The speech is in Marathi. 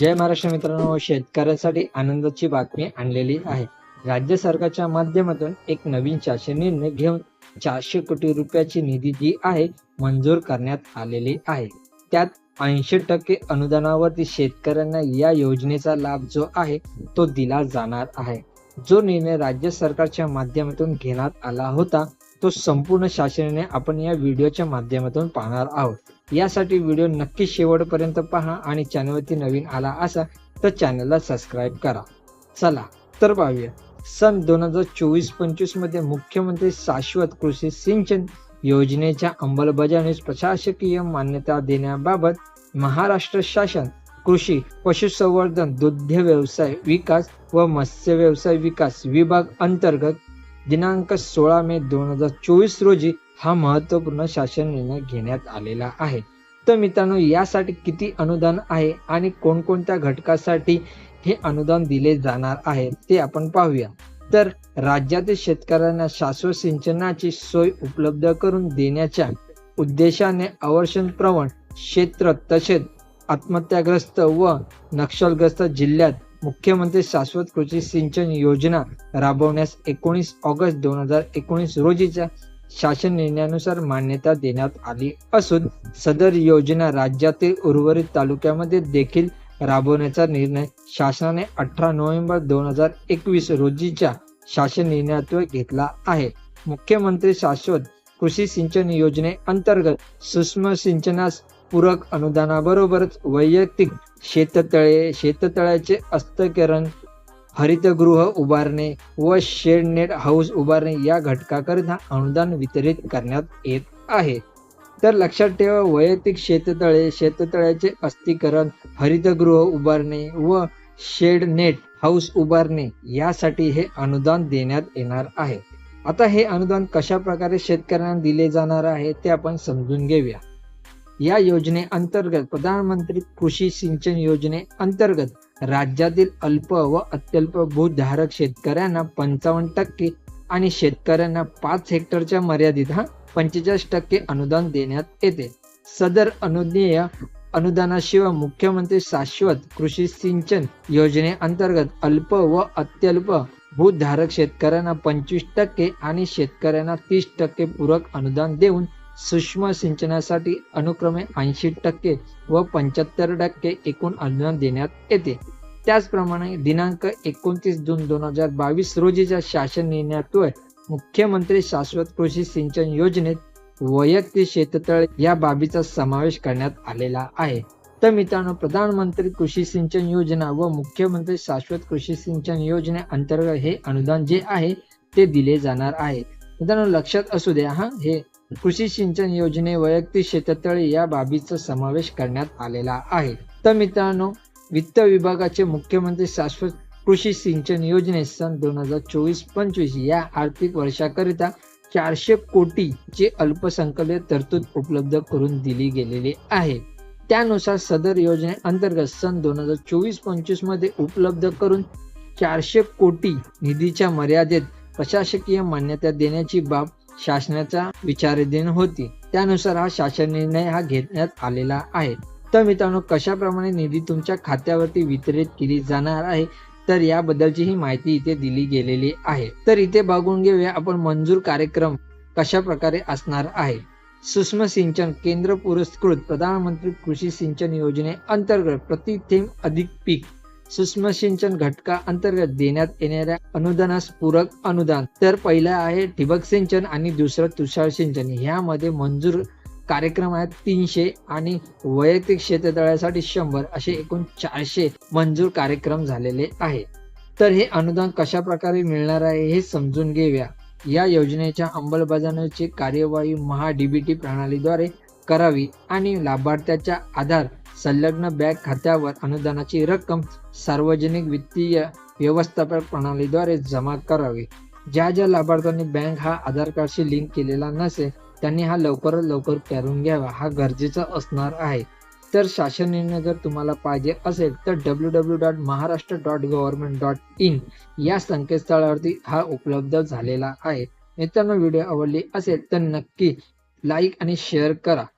जय महाराष्ट्र मित्रांनो शेतकऱ्यांसाठी आनंदाची बातमी आणलेली आहे. राज्य सरकारच्या माध्यमातून एक नवीन शासन निर्णय घेऊन चारशे कोटी रुपयाची निधी जी आहे मंजूर करण्यात आलेली आहे. त्यात ऐंशी टक्के अनुदानावरती शेतकऱ्यांना या योजनेचा लाभ जो आहे तो दिला जाणार आहे. जो निर्णय राज्य सरकारच्या माध्यमातून घेण्यात आला होता तो संपूर्ण शासनाने आपण या व्हिडिओच्या माध्यमातून पाहणार आहोत. यासाठी व्हिडिओ नक्की शेवटपर्यंत पहा आणि चॅनलवरती नवीन आला असा तर चॅनलला सबस्क्राईब करा. चला तर पाहूया. सन दोन हजार चोवीस पंचवीसमध्ये मुख्यमंत्री शाश्वत कृषी सिंचन योजनेच्या अंमलबजावणीस प्रशासकीय मान्यता देण्याबाबत महाराष्ट्र शासन कृषी पशुसंवर्धन दुग्ध व्यवसाय विकास व मत्स्य व्यवसाय विकास विभाग अंतर्गत दिनांक सोळा मे दोन हजार चोवीस रोजी हा महत्त्वपूर्ण शासन निर्णय घेण्यात आलेला आहे. तर मित्रांनो यासाठी किती अनुदान आहे आणि कोणकोणत्या घटकासाठी हे अनुदान दिले जाणार आहे ते आपण पाहूया. तर राज्यातील शेतकऱ्यांना शाश्वत सिंचनाची सोय उपलब्ध करून देण्याच्या उद्देशाने अवर्षण प्रवण क्षेत्र तसेच आत्महत्याग्रस्त व नक्षलग्रस्त जिल्ह्यात मुख्यमंत्री शाश्वत कृषी सिंचन योजना राबवण्यास एकोणीस ऑगस्ट दोन हजार एकोणीस रोजीच्या शासन निर्णयानुसार मान्यता देण्यात आली असून सदर योजना राज्यातील उर्वरित तालुक्यामध्ये देखील राबवण्याचा निर्णय शासनाने अठरा नोव्हेंबर दोन हजार एकवीस रोजीच्या शासन निर्णयातून घेतला आहे. मुख्यमंत्री शाश्वत कृषी सिंचन योजनेअंतर्गत सूक्ष्म सिंचनास पूरक अनुदानाबरोबरच वैयक्तिक शेततळे शेततळ्याचे हस्तकरण हरितगृह उभारणे व शेड नेट हाऊस उभारणे या घटकाकरिता अनुदान वितरित करण्यात येत आहे. तर लक्षात ठेवा वैयक्तिक शेततळे शेततळ्याचे अस्थिकरण हरितगृह उभारणे व शेड नेट हाऊस उभारणे यासाठी हे अनुदान देण्यात येणार आहे. आता हे अनुदान कशा प्रकारे शेतकऱ्यांना दिले जाणार आहे ते आपण समजून घेऊया. या योजने अंतर्गत प्रधानमंत्री कृषी सिंचन योजने अंतर्गत राज्यातील अल्प व अत्यल्प भूधारक शेतकऱ्यांना पंचावन्न टक्के आणि शेतकऱ्यांना पाच हेक्टरच्या मर्यादित हा पंचेचाळीस टक्के अनुदान देण्यात येते. सदर अनुज्ञेय अनुदानाशिवाय मुख्यमंत्री शाश्वत कृषी सिंचन योजने अंतर्गत अल्प व अत्यल्प भूधारक शेतकऱ्यांना पंचवीस टक्के आणि शेतकऱ्यांना तीस टक्के पूरक अनुदान देऊन सूक्ष्म सिंचनासाठी अनुक्रमे ऐंशी टक्के व पंच्याहत्तर टक्के एकूण अनुदान देण्यात येते. त्याचप्रमाणे दिनांक एकोणतीस जून दोन हजार बावीस रोजीच्या शासन निर्णयातून मुख्यमंत्री शाश्वत कृषी सिंचन योजनेत वैयक्तिक शेततळ या बाबीचा समावेश करण्यात आलेला आहे. तर मित्रांनो प्रधानमंत्री कृषी सिंचन योजना व मुख्यमंत्री शाश्वत कृषी सिंचन योजने अंतर्गत हे अनुदान जे आहे ते दिले जाणार आहे. मित्रांनो लक्षात असू द्या हा हे कृषी सिंचन योजने वैयक्तिक शेततळे या बाबीचा समावेश करण्यात आलेला आहे. तर मित्रांनो वित्त विभागाचे मुख्यमंत्री शाश्वत कृषी सिंचन योजने सन दोन हजार चोवीस पंचवीस या आर्थिक वर्षाकरिता चारशे कोटीची अल्पसंख्याक तरतूद उपलब्ध करून दिली गेलेली आहे. त्यानुसार सदर योजने अंतर्गत सन दोन हजार चोवीस पंचवीसमध्ये उपलब्ध करून चारशे कोटी निधीच्या मर्यादेत प्रशासकीय मान्यता देण्याची बाब शासनाच्या विचाराधीन होती. त्यानुसार हा शासन निर्णय हा घेण्यात आलेला आहे. तर मित्रांनो कशाप्रमाणे निधी तुमच्या खात्यावरती वितरित केली जाणार आहे तर याबद्दलची ही माहिती इथे दिली गेलेली आहे. तर इथे बघून घेऊया आपण मंजूर कार्यक्रम कशा प्रकारे असणार आहे. सूक्ष्म सिंचन केंद्र पुरस्कृत प्रधानमंत्री कृषी सिंचन योजने अंतर्गत प्रति थेंब अधिक पीक सूक्ष्म सिंचन घटका अंतर्गत देण्यात येणाऱ्या अनुदानास पूरक अनुदान. तर पहिलं आहे ठिबक सिंचन आणि दुसरं तुषार सिंचन. ह्यामध्ये मंजूर कार्यक्रम आहेत तीनशे आणि वैयक्तिक क्षेत्रतळासाठी शंभर असे एकूण चारशे मंजूर कार्यक्रम झालेले आहे तर हे अनुदान कशा प्रकारे मिळणार आहे हे समजून घेऊया. या योजनेच्या अंमलबजावणीची कार्यवाही महाडीबीटी प्रणालीद्वारे करावी आणि लाभार्थ्याच्या आधार संलग्न बँक खात्यावर अनुदानाची रक्कम सार्वजनिक वित्तीय व्यवस्थापन प्रणालीद्वारे जमा करावी. ज्या ज्या लाभार्थ्यांनी बँक हा आधार कार्डशी लिंक केलेला नसेल त्यांनी हा लवकरात लवकर करून घ्यावा हा गरजेचा असणार आहे. तर शासन निर्णय जर तुम्हाला पाहिजे असेल तर W W dot Maharashtra dot government dot in या संकेतस्थळावरती हा उपलब्ध झालेला आहे. मित्रांनो व्हिडिओ आवडली असेल तर नक्की लाईक आणि शेअर करा.